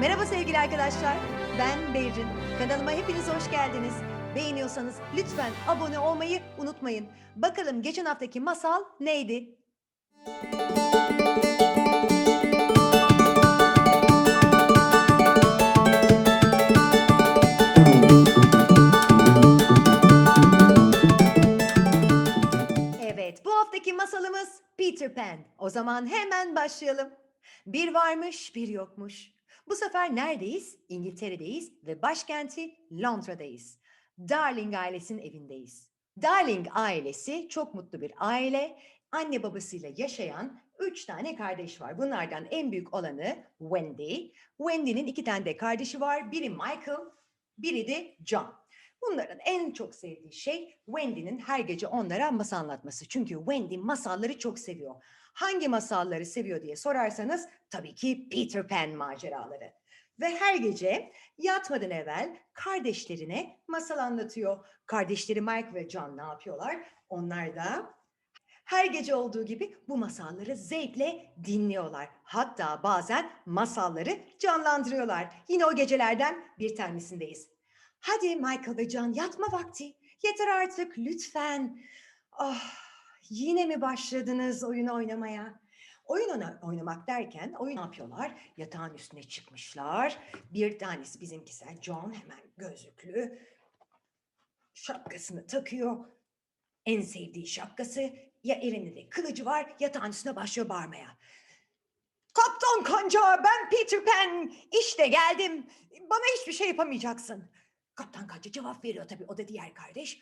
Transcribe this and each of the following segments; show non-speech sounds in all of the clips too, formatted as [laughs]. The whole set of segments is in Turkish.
Merhaba sevgili arkadaşlar. Ben Berrin. Kanalıma hepiniz hoş geldiniz. Beğeniyorsanız lütfen abone olmayı unutmayın. Bakalım geçen haftaki masal neydi? Evet, bu haftaki masalımız Peter Pan. O zaman hemen başlayalım. Bir varmış, bir yokmuş. Bu sefer neredeyiz? İngiltere'deyiz ve başkenti Londra'dayız. Darling ailesinin evindeyiz. Darling ailesi çok mutlu bir aile. Anne babasıyla yaşayan üç tane kardeş var. Bunlardan en büyük olanı Wendy. Wendy'nin iki tane de kardeşi var. Biri Michael, biri de John. Bunların en çok sevdiği şey Wendy'nin her gece onlara masal anlatması. Çünkü Wendy masalları çok seviyor. Hangi masalları seviyor diye sorarsanız tabii ki Peter Pan maceraları. Ve her gece yatmadan evvel kardeşlerine masal anlatıyor. Kardeşleri Mike ve John ne yapıyorlar? Onlar da her gece olduğu gibi bu masalları zevkle dinliyorlar. Hatta bazen masalları canlandırıyorlar. Yine o gecelerden bir tanesindeyiz. Hadi Michael ve John yatma vakti. Yeter artık lütfen. Ah, yine mi başladınız oyun oynamaya? Oyun oyna- oynamak derken oyun yapıyorlar? Yatağın üstüne çıkmışlar. Bir tanesi bizimkisi John hemen gözlüklü. Şapkasını takıyor. En sevdiği şapkası. Ya elinde de kılıcı var. Yatağın üstüne başlıyor bağırmaya. Kaptan Kanca ben Peter Pan. İşte geldim. Bana hiçbir şey yapamayacaksın. Kaptan Kanca cevap veriyor tabii. O da diğer kardeş.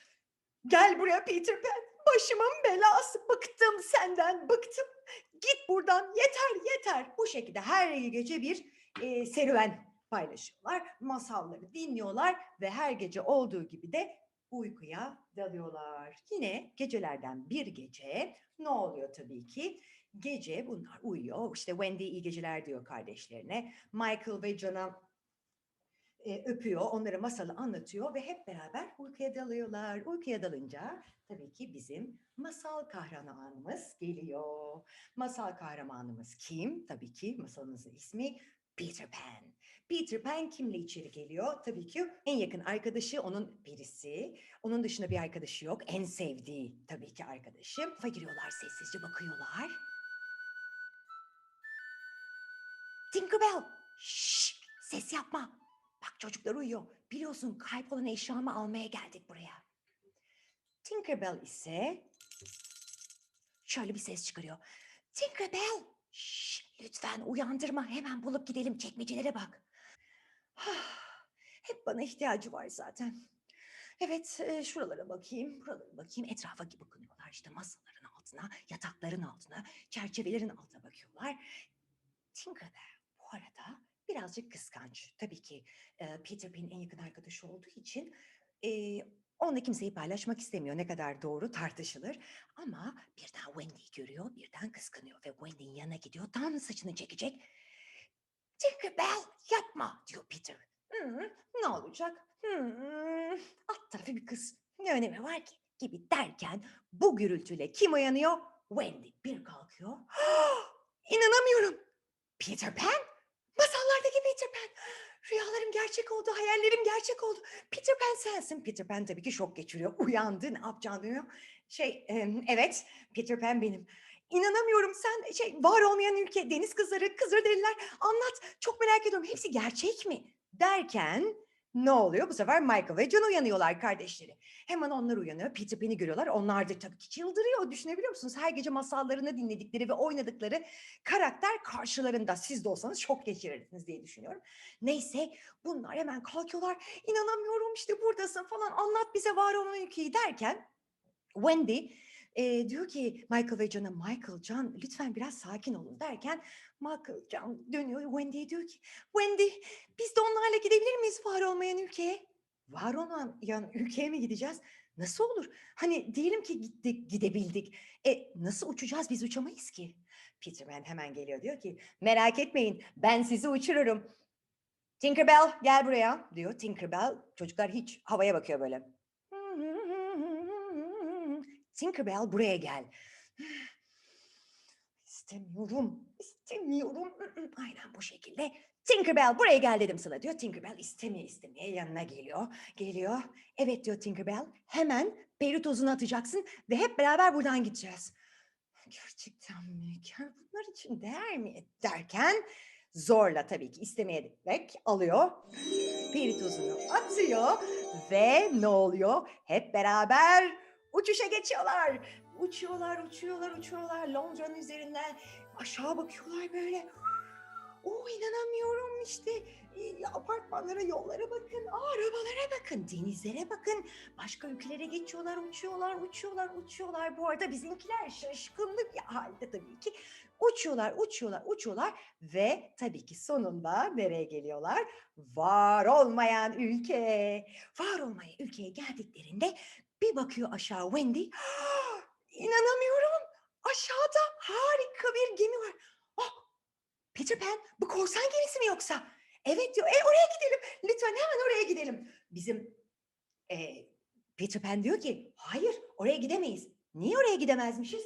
Gel buraya Peter Pan. Başımın belası. Bıktım senden. Bıktım. Git buradan. Yeter yeter. Bu şekilde her gece bir e, serüven paylaşıyorlar. Masalları dinliyorlar ve her gece olduğu gibi de uykuya dalıyorlar. Yine gecelerden bir gece ne oluyor tabii ki? Gece bunlar uyuyor. İşte Wendy iyi geceler diyor kardeşlerine. Michael ve John'a e, öpüyor, onlara masalı anlatıyor ve hep beraber uykuya dalıyorlar. Uykuya dalınca tabii ki bizim masal kahramanımız geliyor. Masal kahramanımız kim? Tabii ki masalımızın ismi Peter Pan. Peter Pan kimle içeri geliyor? Tabii ki en yakın arkadaşı onun birisi. Onun dışında bir arkadaşı yok. En sevdiği tabii ki arkadaşı. Sınıfa giriyorlar sessizce bakıyorlar. Tinkerbell! Şşş! Ses yapma! Bak çocuklar uyuyor. Biliyorsun kaybolan eşyamı almaya geldik buraya. Tinkerbell ise şöyle bir ses çıkarıyor. Tinkerbell! Şşş! Lütfen uyandırma. Hemen bulup gidelim. Çekmecelere bak. Hep bana ihtiyacı var zaten. Evet, e, şuralara bakayım, buralara bakayım. Etrafa bakınıyorlar. İşte masaların altına, yatakların altına, çerçevelerin altına bakıyorlar. Tinkerbell bu arada birazcık kıskanç. Tabii ki e, Peter Pan'in en yakın arkadaşı olduğu için e, onunla kimseyi paylaşmak istemiyor. Ne kadar doğru tartışılır. Ama birden Wendy'yi görüyor, birden kıskanıyor ve Wendy'nin yanına gidiyor. Tam saçını çekecek. Tinkerbell yapma diyor Peter. "Hı, ne olacak? Hmm, alt tarafı bir kız. Ne önemi var ki? Gibi derken bu gürültüyle kim uyanıyor? Wendy bir kalkıyor. [gasps] İnanamıyorum. Peter Pan? Masallardaki Peter Pan. Rüyalarım gerçek oldu, hayallerim gerçek oldu. Peter Pan sensin. Peter Pan tabii ki şok geçiriyor. [laughs] Uyandı, ne yapacağını bilmiyor. Şey, evet, Peter Pan benim. İnanamıyorum sen şey var olmayan ülke, deniz kızları, Kızılderililer anlat. Çok merak ediyorum. Hepsi gerçek mi? Derken ne oluyor? Bu sefer Michael ve John uyanıyorlar kardeşleri. Hemen onlar uyanıyor. Peter Pan'i görüyorlar. Onlar da tabii ki çıldırıyor. Düşünebiliyor musunuz? Her gece masallarını dinledikleri ve oynadıkları karakter karşılarında. Siz de olsanız şok geçirirsiniz diye düşünüyorum. Neyse bunlar hemen kalkıyorlar. İnanamıyorum işte buradasın falan anlat bize var olan ülkeyi derken Wendy e, diyor ki Michael ve John'a Michael, John lütfen biraz sakin olun derken Michael, John dönüyor Wendy'ye diyor ki Wendy biz de onlarla gidebilir miyiz var olmayan ülkeye? Var olmayan ülkeye mi gideceğiz? Nasıl olur? Hani diyelim ki gittik, gidebildik. E nasıl uçacağız? Biz uçamayız ki. Peter Pan hemen geliyor diyor ki merak etmeyin ben sizi uçururum. Tinkerbell gel buraya diyor. Tinkerbell çocuklar hiç havaya bakıyor böyle. Tinkerbell buraya gel. İstemiyorum. istemiyorum. [clears throat] Aynen bu şekilde. Tinkerbell buraya gel dedim sana diyor. Tinkerbell istemeye istemeye yanına geliyor. Geliyor. Evet diyor Tinkerbell. Hemen peri tozunu atacaksın ve hep beraber buradan gideceğiz. Gerçekten mi? Bunlar için değer mi? Derken zorla tabii ki istemeyerek alıyor. Peri tozunu atıyor ve ne oluyor? Hep beraber uçuşa geçiyorlar. Uçuyorlar, uçuyorlar, uçuyorlar. Londra'nın üzerinden aşağı bakıyorlar böyle. Oo inanamıyorum işte. E, apartmanlara, yollara bakın, arabalara bakın, denizlere bakın. Başka ülkelere geçiyorlar, uçuyorlar, uçuyorlar, uçuyorlar. Bu arada bizimkiler şaşkınlık ya halde tabii ki. Uçuyorlar, uçuyorlar, uçuyorlar ve tabii ki sonunda nereye geliyorlar? Var olmayan ülke. Var olmayan ülkeye geldiklerinde bir bakıyor aşağı Wendy. [gasps] İnanamıyorum. Aşağıda harika bir gemi var. Ah, Peter Pan bu korsan gemisi mi yoksa? Evet diyor. E oraya gidelim. Lütfen hemen oraya gidelim. Bizim e, Peter Pan diyor ki hayır oraya gidemeyiz. Niye oraya gidemezmişiz?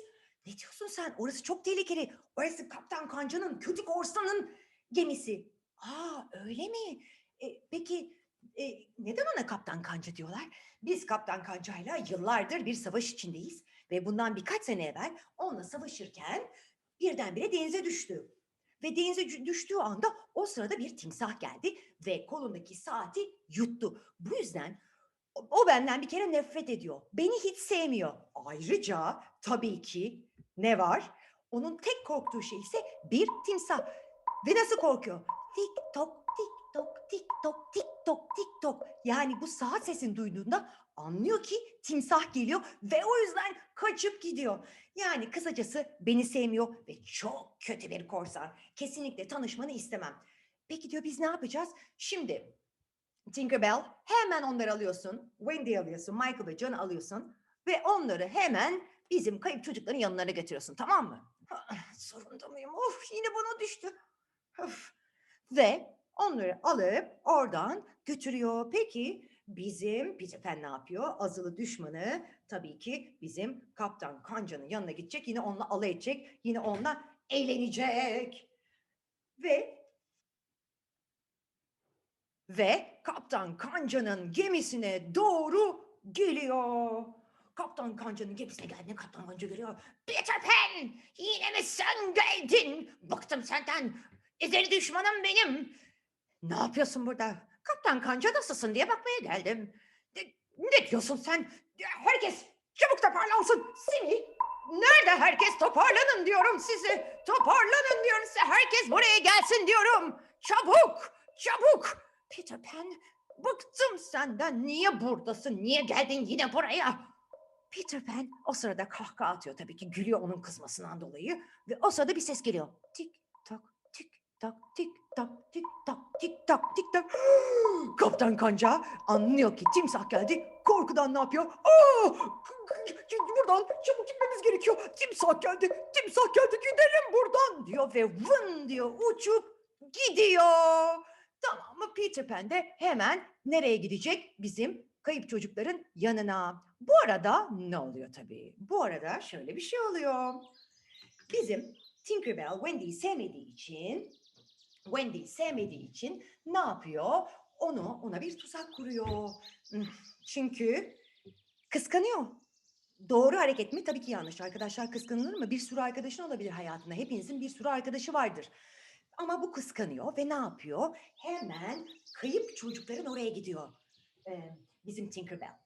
Ne diyorsun sen? Orası çok tehlikeli. Orası Kaptan Kanca'nın, kötü korsanın gemisi. Aa öyle mi? E, peki e, neden ona Kaptan Kanca diyorlar? Biz Kaptan Kanca'yla yıllardır bir savaş içindeyiz. Ve bundan birkaç sene evvel onunla savaşırken birdenbire denize düştü. Ve denize düştüğü anda o sırada bir timsah geldi ve kolundaki saati yuttu. Bu yüzden o benden bir kere nefret ediyor. Beni hiç sevmiyor. Ayrıca tabii ki ne var? Onun tek korktuğu şey ise bir timsah. Ve nasıl korkuyor? Tik tok tik tok tik tok tik tok tik tok. Yani bu saat sesini duyduğunda anlıyor ki timsah geliyor ve o yüzden kaçıp gidiyor. Yani kısacası beni sevmiyor ve çok kötü bir korsan. Kesinlikle tanışmanı istemem. Peki diyor biz ne yapacağız? Şimdi Tinkerbell hemen onları alıyorsun. Wendy alıyorsun, Michael ve John alıyorsun. Ve onları hemen bizim kayıp çocukların yanlarına getiriyorsun tamam mı? Ah, Sorunda mıyım? Of yine bana düştü. Of. Ve onları alıp oradan götürüyor. Peki bizim Peter ne yapıyor? Azılı düşmanı tabii ki bizim Kaptan Kanca'nın yanına gidecek. Yine onunla alay edecek. Yine onunla eğlenecek. Ve ve Kaptan Kanca'nın gemisine doğru geliyor. Kaptan Kanca'nın gemisine geldiğinde Kaptan Kanca geliyor. Peter Pan yine mi sen geldin? Bıktım senden. Ezeli düşmanım benim. Ne yapıyorsun burada? Kaptan Kanca nasılsın diye bakmaya geldim. Ne, ne diyorsun sen? Herkes çabuk toparlansın. Seni nerede herkes toparlanın diyorum size. Toparlanın diyorum size. Herkes buraya gelsin diyorum. Çabuk, çabuk. Peter Pan, bıktım senden. Niye buradasın? Niye geldin yine buraya? Peter Pan o sırada kahkaha atıyor tabii ki. Gülüyor onun kızmasından dolayı. Ve o sırada bir ses geliyor. Tik tak, tik tak, tik tak, tik tak, tik tak. Kaptan Kanca anlıyor ki timsah geldi. Korkudan ne yapıyor? Aa! Buradan çabuk gitmemiz gerekiyor. Timsah geldi, timsah geldi gidelim buradan diyor ve vın diyor uçup gidiyor. Tamam mı Peter Pan de hemen nereye gidecek? Bizim kayıp çocukların yanına. Bu arada ne oluyor tabii? Bu arada şöyle bir şey oluyor. Bizim Tinkerbell Wendy'yi sevmediği için Wendy'yi sevmediği için ne yapıyor? Onu ona bir tuzak kuruyor. Hmm, Çünkü kıskanıyor. Doğru hareket mi? Tabii ki yanlış. Arkadaşlar kıskanılır mı? Bir sürü arkadaşın olabilir hayatında. Hepinizin bir sürü arkadaşı vardır. Ama bu kıskanıyor ve ne yapıyor? Hemen kayıp çocukların oraya gidiyor. Ee, bizim Tinkerbell.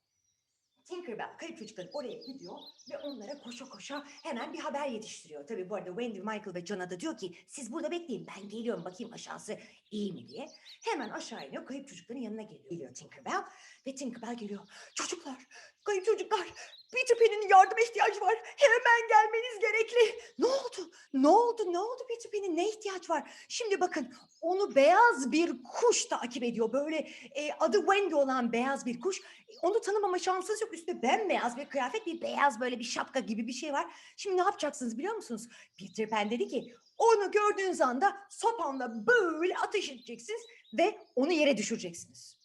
Tinkerbell kayıp oraya gidiyor ve onlara koşa koşa hemen bir haber yetiştiriyor. Tabii bu arada Wendy, Michael ve Jon'a da diyor ki siz burada bekleyin ben geliyorum bakayım aşağısı iyi mi diye. Hemen aşağı iniyor kayıp çocukların yanına geliyor. Geliyor Tinkerbell ve Tinkerbell geliyor. Çocuklar, kayıp çocuklar Peter Pan'in yardıma ihtiyacı var. Hemen gelmeniz gerekli. Ne oldu? Ne oldu? Ne oldu Peter Pan'in? Ne ihtiyaç var? Şimdi bakın onu beyaz bir kuş takip ediyor. Böyle e, adı Wendy olan beyaz bir kuş. Onu tanımama şansınız yok. Üstünde bembeyaz bir kıyafet, bir beyaz böyle bir şapka gibi bir şey var. Şimdi ne yapacaksınız biliyor musunuz? Peter Pan dedi ki onu gördüğünüz anda sopanla böyle ateş edeceksiniz ve onu yere düşüreceksiniz.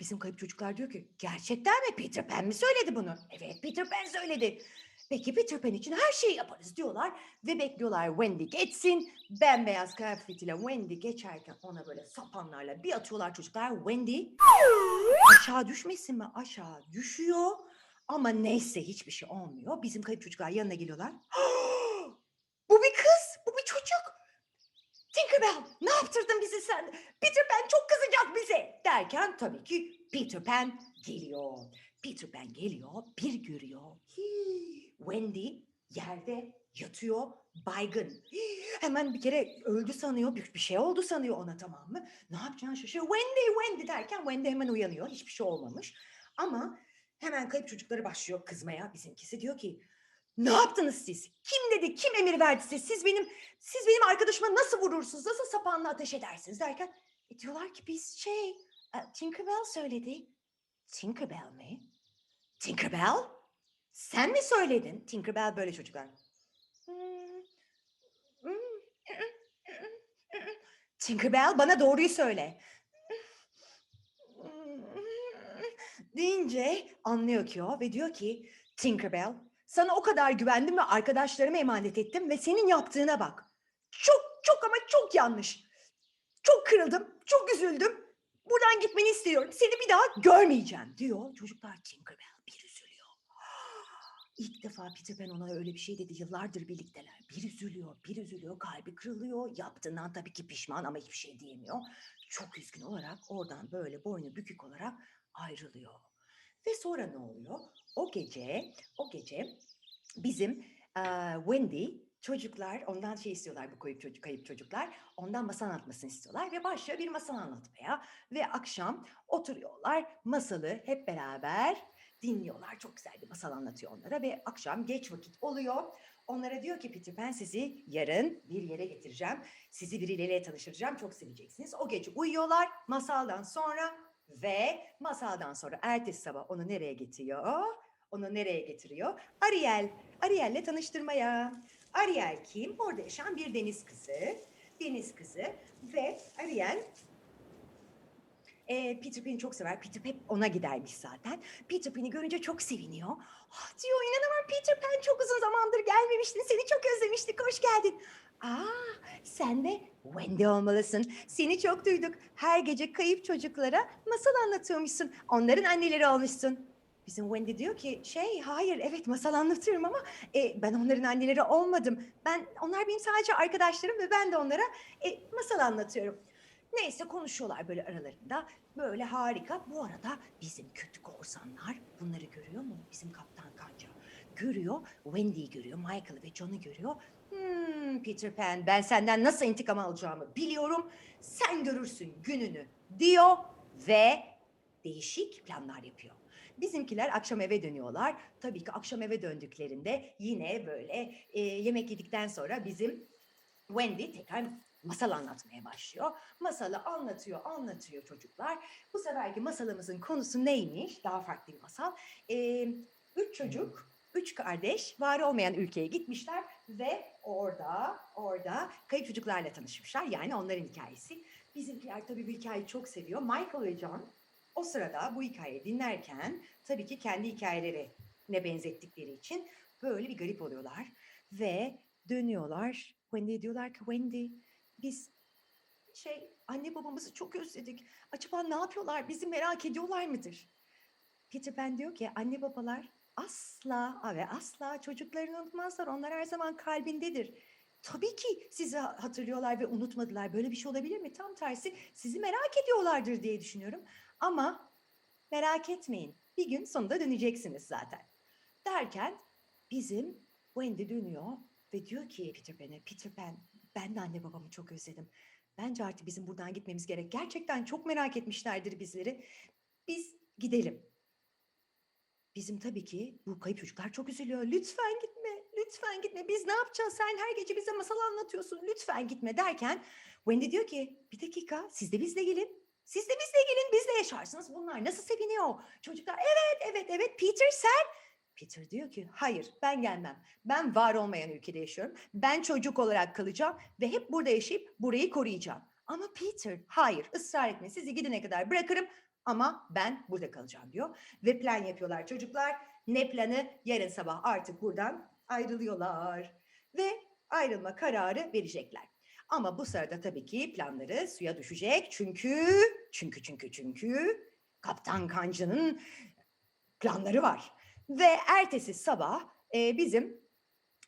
Bizim kayıp çocuklar diyor ki gerçekten mi Peter Pan mi söyledi bunu? Evet Peter Pan söyledi. Peki Peter Pan için her şeyi yaparız diyorlar ve bekliyorlar Wendy geçsin. Bembeyaz kıyafetiyle Wendy geçerken ona böyle sapanlarla bir atıyorlar çocuklar. Wendy aşağı düşmesin mi? Aşağı düşüyor. Ama neyse hiçbir şey olmuyor. Bizim kayıp çocuklar yanına geliyorlar. bu bir kız, bu bir çocuk. Tinkerbell ne yaptırdın bizi sen? Peter Pan çok kızacak bize derken tabii ki Peter Pan geliyor. Peter Pan geliyor, bir görüyor. Hii, Wendy yerde yatıyor, baygın. Hii, Hemen bir kere öldü sanıyor, bir, bir şey oldu sanıyor ona tamam mı? Ne yapacağını şaşırıyor. Wendy, Wendy derken Wendy hemen uyanıyor. Hiçbir şey olmamış. Ama hemen kayıp çocukları başlıyor kızmaya. Bizimkisi diyor ki ne yaptınız siz? Kim dedi? Kim emir verdi size? Siz benim siz benim arkadaşıma nasıl vurursunuz? Nasıl sapanla ateş edersiniz derken e, diyorlar ki biz şey e, Tinkerbell söyledi. Tinkerbell mi? Tinkerbell? Sen mi söyledin? Tinkerbell böyle çocuklar. Tinkerbell bana doğruyu söyle. Deyince anlıyor ki o ve diyor ki Tinkerbell sana o kadar güvendim ve arkadaşlarıma emanet ettim ve senin yaptığına bak. Çok çok ama çok yanlış. Çok kırıldım, çok üzüldüm. Buradan gitmeni istiyorum. Seni bir daha görmeyeceğim diyor. Çocuklar Tinkerbell bir üzülüyor. [gasps] İlk defa Peter Pan ona öyle bir şey dedi. Yıllardır birlikteler. Bir üzülüyor, bir üzülüyor. Kalbi kırılıyor. Yaptığından tabii ki pişman ama hiçbir şey diyemiyor. Çok üzgün olarak oradan böyle boynu bükük olarak ayrılıyor. Ve sonra ne oluyor? O gece, o gece bizim eee, Wendy çocuklar ondan şey istiyorlar bu kayıp çocuk kayıp çocuklar ondan masal anlatmasını istiyorlar ve başlıyor bir masal anlatmaya ve akşam oturuyorlar masalı hep beraber dinliyorlar. Çok güzel bir masal anlatıyor onlara ve akşam geç vakit oluyor. Onlara diyor ki Peter ben sizi yarın bir yere getireceğim. Sizi birileriyle tanıştıracağım. Çok seveceksiniz. O gece uyuyorlar masaldan sonra ve masaldan sonra ertesi sabah onu nereye getiriyor? Onu nereye getiriyor? Ariel. Ariel'le tanıştırmaya. Ariel kim? Orada yaşayan bir deniz kızı. Deniz kızı ve Ariel e, Peter Pan'i çok sever. Peter Pan ona gidermiş zaten. Peter Pan'i görünce çok seviniyor. Ah diyor inanamam Peter Pan çok uzun zamandır gelmemiştin. Seni çok özlemiştik. Hoş geldin. Aa sen de Wendy olmalısın. Seni çok duyduk. Her gece kayıp çocuklara masal anlatıyormuşsun. Onların anneleri olmuşsun. Bizim Wendy diyor ki şey hayır evet masal anlatıyorum ama e, ben onların anneleri olmadım. Ben onlar benim sadece arkadaşlarım ve ben de onlara e, masal anlatıyorum. Neyse konuşuyorlar böyle aralarında. Böyle harika. Bu arada bizim kötü korsanlar bunları görüyor mu? Bizim kaptan kanca görüyor. Wendy'yi görüyor. Michael'ı ve John'u görüyor. Hmm, Peter Pan ben senden nasıl intikam alacağımı biliyorum. Sen görürsün gününü diyor ve değişik planlar yapıyor. Bizimkiler akşam eve dönüyorlar. Tabii ki akşam eve döndüklerinde yine böyle e, yemek yedikten sonra bizim Wendy tekrar masal anlatmaya başlıyor. Masalı anlatıyor, anlatıyor çocuklar. Bu seferki masalımızın konusu neymiş? Daha farklı bir masal. Ee, üç çocuk, üç kardeş var olmayan ülkeye gitmişler ve orada, orada kayıp çocuklarla tanışmışlar. Yani onların hikayesi. Bizimkiler tabii bu hikayeyi çok seviyor. Michael ve John o sırada bu hikayeyi dinlerken tabii ki kendi hikayelerine benzettikleri için böyle bir garip oluyorlar. Ve dönüyorlar. Wendy'ye diyorlar ki Wendy biz şey anne babamızı çok özledik. Acaba ne yapıyorlar? Bizi merak ediyorlar mıdır? Peter Pan diyor ki anne babalar asla ve asla çocuklarını unutmazlar. Onlar her zaman kalbindedir. Tabii ki sizi ha- hatırlıyorlar ve unutmadılar. Böyle bir şey olabilir mi? Tam tersi sizi merak ediyorlardır diye düşünüyorum. Ama merak etmeyin. Bir gün sonunda döneceksiniz zaten. Derken bizim Wendy dönüyor ve diyor ki Peter Pan'e, Peter Pan ben de anne babamı çok özledim. Bence artık bizim buradan gitmemiz gerek. Gerçekten çok merak etmişlerdir bizleri. Biz gidelim. Bizim tabii ki bu kayıp çocuklar çok üzülüyor. Lütfen gitme, lütfen gitme. Biz ne yapacağız? Sen her gece bize masal anlatıyorsun. Lütfen gitme derken Wendy diyor ki bir dakika siz de bizle gelin. Siz de bizle gelin, bizle yaşarsınız. Bunlar nasıl seviniyor? Çocuklar evet, evet, evet. Peter sen? Peter diyor ki hayır ben gelmem. Ben var olmayan ülkede yaşıyorum. Ben çocuk olarak kalacağım ve hep burada yaşayıp burayı koruyacağım. Ama Peter hayır ısrar etme sizi gidene kadar bırakırım Ama ben burada kalacağım diyor. Ve plan yapıyorlar çocuklar. Ne planı? Yarın sabah artık buradan ayrılıyorlar. Ve ayrılma kararı verecekler. Ama bu sırada tabii ki planları suya düşecek. Çünkü, çünkü, çünkü, çünkü Kaptan Kancı'nın planları var. Ve ertesi sabah e, bizim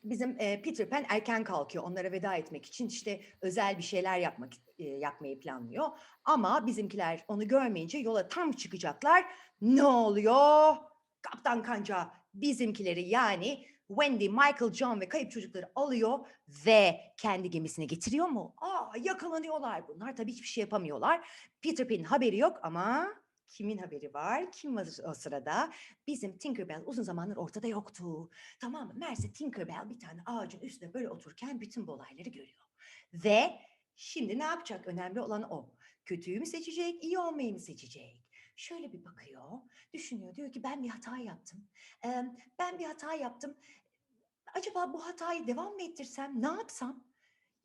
bizim e, Peter Pan erken kalkıyor. Onlara veda etmek için işte özel bir şeyler yapmak e, yapmayı planlıyor. Ama bizimkiler onu görmeyince yola tam çıkacaklar. Ne oluyor? Kaptan Kanca bizimkileri yani Wendy, Michael, John ve kayıp çocukları alıyor ve kendi gemisine getiriyor mu? Aa yakalanıyorlar bunlar. Tabii hiçbir şey yapamıyorlar. Peter Pan'in haberi yok ama kimin haberi var? Kim var o sırada? Bizim Tinkerbell uzun zamandır ortada yoktu. Tamam mı? Meğerse Tinkerbell bir tane ağacın üstünde böyle otururken bütün bu olayları görüyor. Ve şimdi ne yapacak? Önemli olan o. Kötüyü mü seçecek, iyi olmayı mı seçecek? Şöyle bir bakıyor, düşünüyor. Diyor ki ben bir hata yaptım. Eee, ben bir hata yaptım. Acaba bu hatayı devam mı ettirsem, ne yapsam?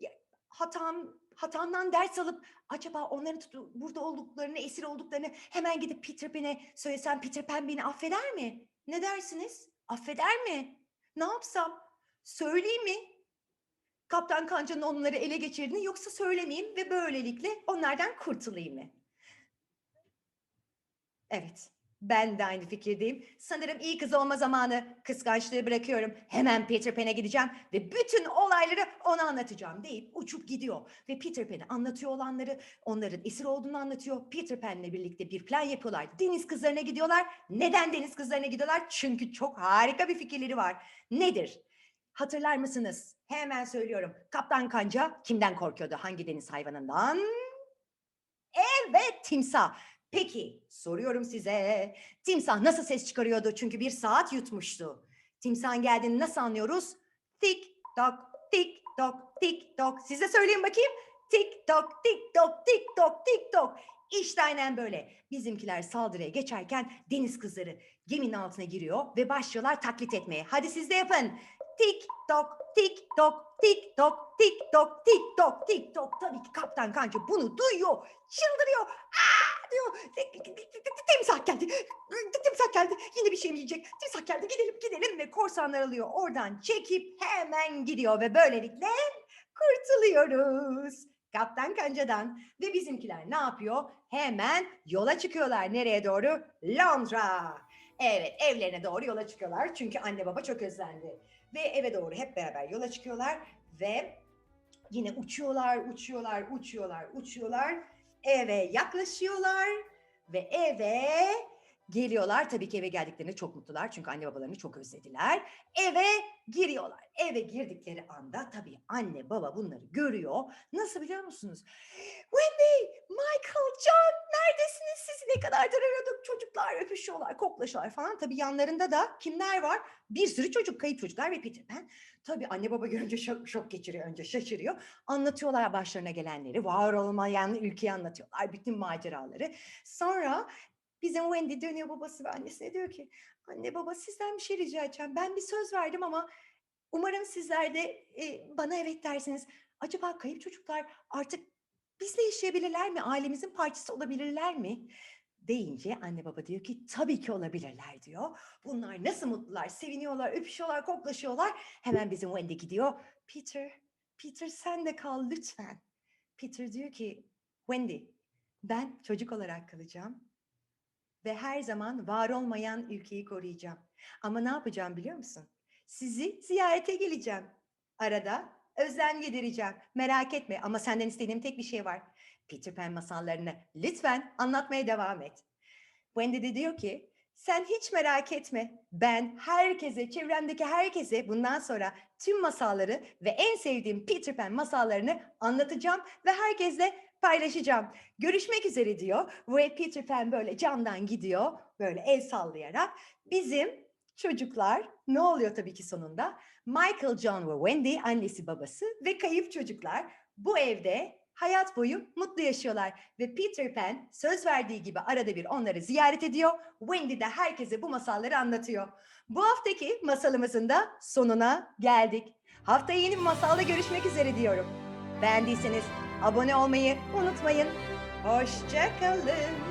Ya, hatam, hatamdan ders alıp acaba onların tutu- burada olduklarını, esir olduklarını hemen gidip Peter Pan'e söylesem Peter Pan beni affeder mi? Ne dersiniz? Affeder mi? Ne yapsam? Söyleyeyim mi? Kaptan Kanca'nın onları ele geçirdiğini yoksa söylemeyeyim ve böylelikle onlardan kurtulayım mı? Evet, ben de aynı fikirdeyim. Sanırım iyi kız olma zamanı. Kıskançlığı bırakıyorum. Hemen Peter Pan'e gideceğim ve bütün olayları ona anlatacağım deyip uçup gidiyor. Ve Peter Pan'e anlatıyor olanları, onların esir olduğunu anlatıyor. Peter Pan'le birlikte bir plan yapıyorlar. Deniz kızlarına gidiyorlar. Neden deniz kızlarına gidiyorlar? Çünkü çok harika bir fikirleri var. Nedir? Hatırlar mısınız? Hemen söylüyorum. Kaptan Kanca kimden korkuyordu? Hangi deniz hayvanından? Evet, timsah. Peki, soruyorum size. Timsah nasıl ses çıkarıyordu? Çünkü bir saat yutmuştu. Timsahın geldiğini nasıl anlıyoruz? Tik tok, tik tok, tik tok. Siz de söyleyin bakayım. Tik tok, tik tok, tik tok, tik tok. İşte aynen böyle. Bizimkiler saldırıya geçerken deniz kızları geminin altına giriyor ve başlıyorlar taklit etmeye. Hadi siz de yapın. Tik tok, tik tok, tik tok, tik tok, tik tok, tik tok. Tabii ki Kaptan Kanca bunu duyuyor. Çıldırıyor. Aa diyor. Timsah geldi. Timsah geldi. Yine bir şey mi yiyecek? Timsah geldi. Gidelim gidelim ve korsanlar alıyor. Oradan çekip hemen gidiyor ve böylelikle kurtuluyoruz. Kaptan Kanca'dan ve bizimkiler ne yapıyor? Hemen yola çıkıyorlar. Nereye doğru? Londra. Evet evlerine doğru yola çıkıyorlar. Çünkü anne baba çok özlendi. Ve eve doğru hep beraber yola çıkıyorlar. Ve yine uçuyorlar, uçuyorlar, uçuyorlar, uçuyorlar. Eve yaklaşıyorlar. Ve eve geliyorlar. Tabii ki eve geldiklerinde çok mutlular. Çünkü anne babalarını çok özlediler. Eve giriyorlar. Eve girdikleri anda tabii anne baba bunları görüyor. Nasıl biliyor musunuz? Wendy, Michael, John neredesiniz siz? Ne kadardır aradık çocuklar öpüşüyorlar, koklaşıyorlar falan. Tabii yanlarında da kimler var? Bir sürü çocuk, kayıp çocuklar ve Peter Pan. Tabii anne baba görünce şok, şok geçiriyor önce şaşırıyor. Anlatıyorlar başlarına gelenleri, var olmayan ülkeyi anlatıyorlar, bütün maceraları. Sonra bizim Wendy dönüyor babası ve annesine diyor ki anne baba sizden bir şey rica edeceğim. Ben bir söz verdim ama umarım sizler de e, bana evet dersiniz. Acaba kayıp çocuklar artık bizle yaşayabilirler mi? Ailemizin parçası olabilirler mi? Deyince anne baba diyor ki tabii ki olabilirler diyor. Bunlar nasıl mutlular, seviniyorlar, öpüşüyorlar, koklaşıyorlar. Hemen bizim Wendy gidiyor. Peter, Peter sen de kal lütfen. Peter diyor ki Wendy ben çocuk olarak kalacağım ve her zaman var olmayan ülkeyi koruyacağım. Ama ne yapacağım biliyor musun? Sizi ziyarete geleceğim. Arada özlem gidereceğim. Merak etme ama senden istediğim tek bir şey var. Peter Pan masallarını lütfen anlatmaya devam et. Wendy de diyor ki sen hiç merak etme. Ben herkese, çevremdeki herkese bundan sonra tüm masalları ve en sevdiğim Peter Pan masallarını anlatacağım ve herkesle paylaşacağım. Görüşmek üzere diyor ve Peter Pan böyle camdan gidiyor böyle el sallayarak. Bizim çocuklar ne oluyor tabii ki sonunda? Michael, John ve Wendy annesi babası ve kayıp çocuklar bu evde hayat boyu mutlu yaşıyorlar. Ve Peter Pan söz verdiği gibi arada bir onları ziyaret ediyor. Wendy de herkese bu masalları anlatıyor. Bu haftaki masalımızın da sonuna geldik. Haftaya yeni bir masalda görüşmek üzere diyorum. Beğendiyseniz abone olmayı unutmayın. Hoşçakalın.